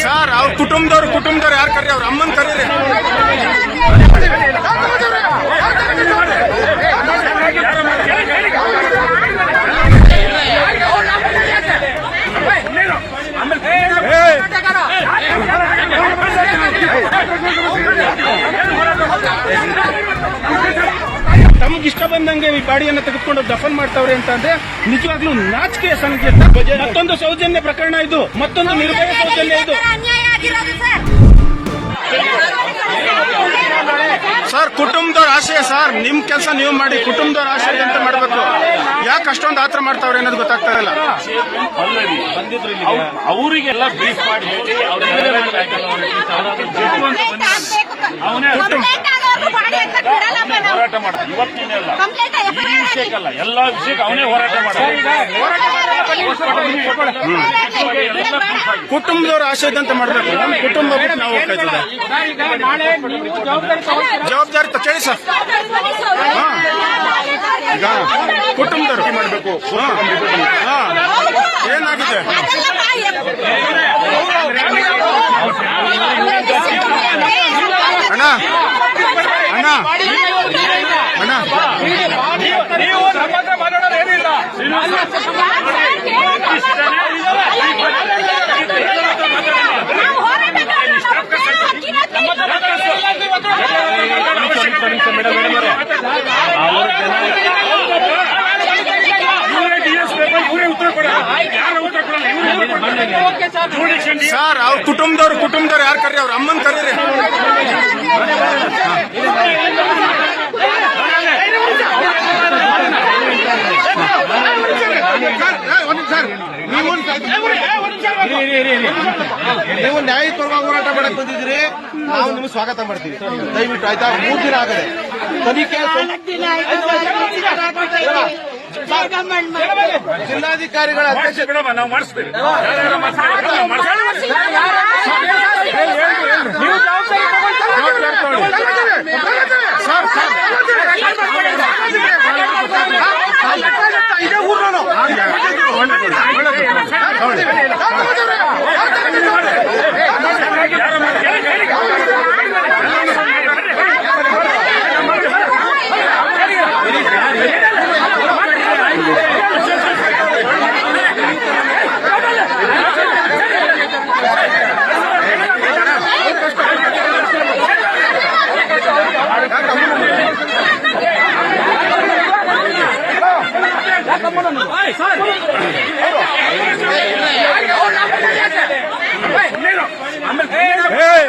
Sir ಅವ್ರ ಕುಟುಂಬದವ್ರ ಕುಟುಂಬದವ್ರು ಯಾರು ಕರೀರಿ ಅವ್ರ ಅಮ್ಮನ್ ಕರೀರಿ ಬಾಡಿಯನ್ನ ತೆಗೆದುಕೊಂಡು ದಫನ್ ಮಾಡ್ತಾವ್ರೆ ಅಂತ ಅಂದ್ರೆ ನಿಜವಾಗ್ಲೂ ನಾಚಿಕೆಯ ಸಂಖ್ಯೆ ಮತ್ತೊಂದು ಸೌಜನ್ಯ ಪ್ರಕರಣ ಇದು. ಮತ್ತೊಂದು ನಿರ್ಭಯ ಸೌಜನ್ಯ ಇದು. ಸರ್? ಸರ್ ಕುಟುಂಬದವ್ರ ಆಶಯ ಸರ್. ನಿಮ್ ಕೆಲಸ ನೀವು ಮಾಡಿ ಕುಟುಂಬದವ್ರ ಆಶಯ ಅಂತ ಮಾಡ್ಬೇಕು. ಯಾಕೆ ಅಷ್ಟೊಂದು ಆತರ ಮಾಡ್ತಾವ್ರೆ ಅನ್ನೋದು ಗೊತ್ತಾಗ್ತಾ ಇಲ್ಲ. ಅವರಿಗೆಲ್ಲ ಬ್ರೀಫ್ ಮಾಡಿ ಹೋರಾಟ ಮಾಡ್ತಾರೆ ಇವತ್ತಿನ ವಿಷಯಕ್ಕಲ್ಲ ಎಲ್ಲಾ ವಿಷಯಕ್ಕೆ ಅವನೇ ಹೋರಾಟ ಮಾಡ ಕುಟುಂಬದವ್ರ ಆಶಯದಂತೆ ಮಾಡಬೇಕು. ನಮ್ಮ ಕುಟುಂಬ ಬಿಟ್ಟು ನಾವು ಹೋಗ್ತಾ ಇದ್ದೀವಿ. ಜವಾಬ್ದಾರಿ ತ- ಕೇಳಿ ಸರ್. ಈಗ ಕುಟುಂಬದವರು ಮಾಡಬೇಕು. ಏನಾಗಿದೆ ಅಣ್ಣ. ನೀವು ನಮ್ಮ ಹತ್ರ ಮಾತಾಡೋದು ಏನಿಲ್ಲ. ಸರ್ ಅವ್ರ ಕುಟುಂಬದವ್ರು ಕುಟುಂಬದವ್ರು ಯಾರು ಕರೆ ಅವ್ರ ಅಮ್ಮನ್ ಕರೀರಿ ನೀವು ನ್ಯಾಯಯುತವಾಗಿ ಹೋರಾಟ ಮಾಡಕ್ ಬಂದಿದ್ದೀರಿ ನಾವು ನಿಮ್ಗೆ ಸ್ವಾಗತ ಮಾಡ್ತೀವಿ. ದಯವಿಟ್ಟು ಆಯ್ತಾ? ಮೂರು ದಿನ ಆಗದೆ. ತನಿಖೆ ಜಿಲ್ಲಾಧಿಕಾರಿಗಳ ಅಧ್ಯಕ್ಷ ನಾವು ಮಾಡಿಸ್ತೀವಿ ಸರ್ ಸರ್ ಇದೇ ಊರ್ನೋನು. ಏಯ್!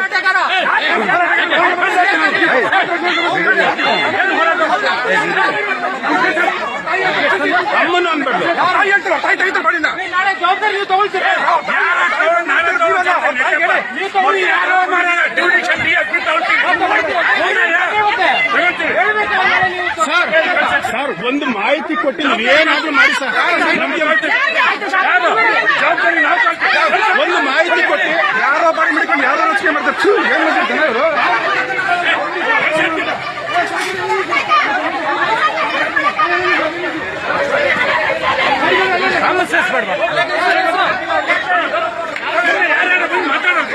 ಅಮ್ಮನು ಅನ್ಬೇಡ್ದು ನಾಳೆ ಜವಾಬ್ದಾರಿ ನೀವು ತಗೊಳ್ತೀರಿ ಯಾರೋ ಡ್ಯೂರೇಷನ್ ಸರ್ ಸರ್ ಒಂದು ಮಾಹಿತಿ ಕೊಟ್ಟು ನೀವು ಏನಾದ್ರೂ ಮಾಡಿ ಸರ್. ಒಂದು ಮಾಹಿತಿ ಕೊಟ್ಟು ಯಾರೋ ಬಾಯಿ ಮಾಡ್ಕೊಂಡು ಯಾರೋ ರಚನೆ ಮಾಡ್ತಾರೆ. ಏನ್ ಮಾಡ್ತಾರೆ ಜನ ಇವ್ರು? ಯಾರ್ಯಾರು ಬಂದು ಮಾತಾಡೋದು?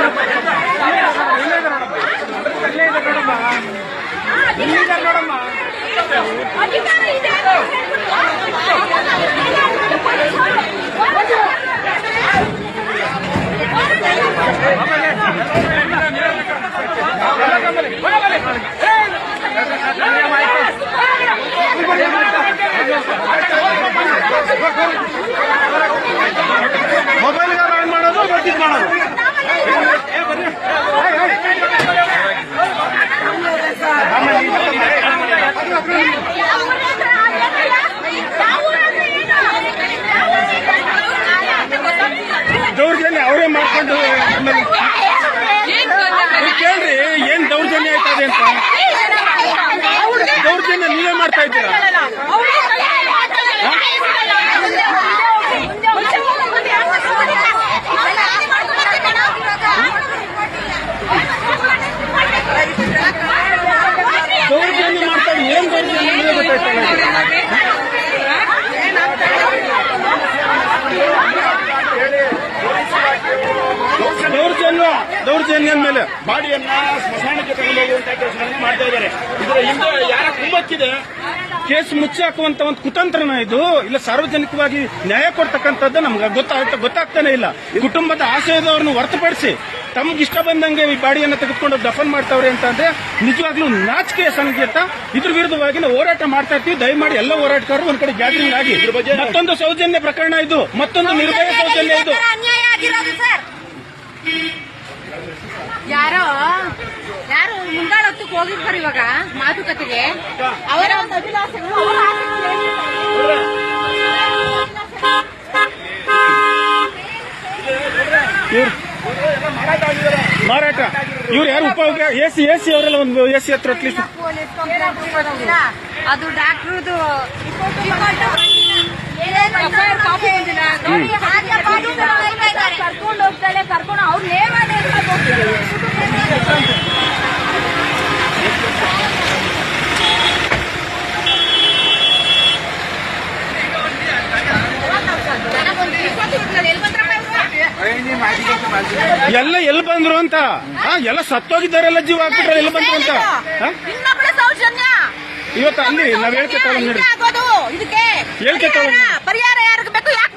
ಆಮೇಲೆ ಕೇಳ್ರಿ ಏನ್ ದೌರ್ಜನ್ಯ ಆಯ್ತದೆ ಅಂತ ದೌರ್ಜನ್ಯ ನೀವೇ ಮಾಡ್ತಾ ಇದ್ದೀರಾ ದೌರ್ಜನ್ಯದ ಮೇಲೆ. ಬಾಡಿಯನ್ನ ಸ್ಮಶಾನಕ್ಕೆ ತಗೊಂಡೋಗುವಂತ ಕೆಲಸಗಳನ್ನು ಮಾಡ್ತಾ ಇದ್ದಾರೆ. ಇದರ ಹಿಂದೆ ಯಾರ ಕುಮ್ಮಕ್ಕಿದೆ ಕೇಸ್ ಮುಚ್ಚಿ ಹಾಕುವಂತ ಒಂದು ಕುತಂತ್ರನ ಇದು. ಇಲ್ಲ ಸಾರ್ವಜನಿಕವಾಗಿ ನ್ಯಾಯ ಕೊಡ್ತಕ್ಕಂಥದ್ದು ನಮ್ಗೆ ಗೊತ್ತಾಗ್ತಾ ಗೊತ್ತಾಗ್ತಾನೆ ಇಲ್ಲ. ಕುಟುಂಬದ ಆಶಯದವ್ರನ್ನ ಹೊರತುಪಡಿಸಿ ತಮ್ಗೆ ಇಷ್ಟ ಬಂದಂಗೆ ಈ ಬಾಡಿಯನ್ನು ತೆಗೆದುಕೊಂಡು ದಫನ್ ಮಾಡ್ತಾವ್ರೆ ಅಂತ ಅಂದ್ರೆ ನಿಜವಾಗ್ಲೂ ನಾಚಿಕೆಯ ಸಂಕೇತ ಇದ್ರ ವಿರುದ್ಧವಾಗಿ ನಾವು ಹೋರಾಟ ಮಾಡ್ತಾ ಇರ್ತೀವಿ. ದಯಮಾಡಿ ಎಲ್ಲ ಹೋರಾಟಗಾರರು ಒಂದ್ ಕಡೆ ಗ್ಯಾದರಿಂಗ್ ಆಗಿ. ಮತ್ತೊಂದು ಸೌಜನ್ಯ ಪ್ರಕರಣ ಇದು. ಮತ್ತೊಂದು ನಿರ್ಭಯ ಸೌಜನ್ಯ ಇದು. ಅನ್ಯಾಯ ಆಗಿರೋದು ಸರ್? ಯಾರೋ ಯಾರು ಮುಂಗಾಳ ಹೊತ್ತಕ್ಕೆ ಹೋಗಿರ್ತಾರೆ ಇವಾಗ ಮಾತುಕತೆಗೆ. ಅವರ ಒಂದು ಅಭಿಲಾಷೆಗಳು ಅವರ ಆಸಕ್ತಿ ಇವ್ರು ಮಾರಾಟ. ಇವ್ರು ಯಾರು ಉಪ ಎಸಿ ಸಿ ಅವರೆಲ್ಲ ಒಂದು ಎಸಿ ಹತ್ರ ಅಟ್ಲೀಸ್ಟ್. ಅದು ಡಾಕ್ಟರ್ದು ಬಂದಿಲ್ಲ. ಕರ್ಕೊಂಡು ಹೋಗ್ತಾಳೆ ಕರ್ಕೊಂಡು ಅವ್ರು ನೇಮ ಎಲ್ಲ ಎಲ್ಲಿ ಬಂದ್ರು ಅಂತ? ಎಲ್ಲ ಸತ್ತೋಗಿದ್ದಾರೆಲ್ಲ ಜೀವ ಹಾಕ್ಬಿಟ್ರೆ ಎಲ್ಲಿ ಬಂದ್ರು ಅಂತ? ಇವತ್ತು ಅಲ್ಲಿ ನಾವ್ ಹೇಳ್ಕೆ ತಗೊಂಡ್ ಇದಕ್ಕೆ ಹೇಳ್ಕೆ ಪರಿಹಾರ ಯಾರಿಗೆ ಬೇಕು ಯಾಕೆ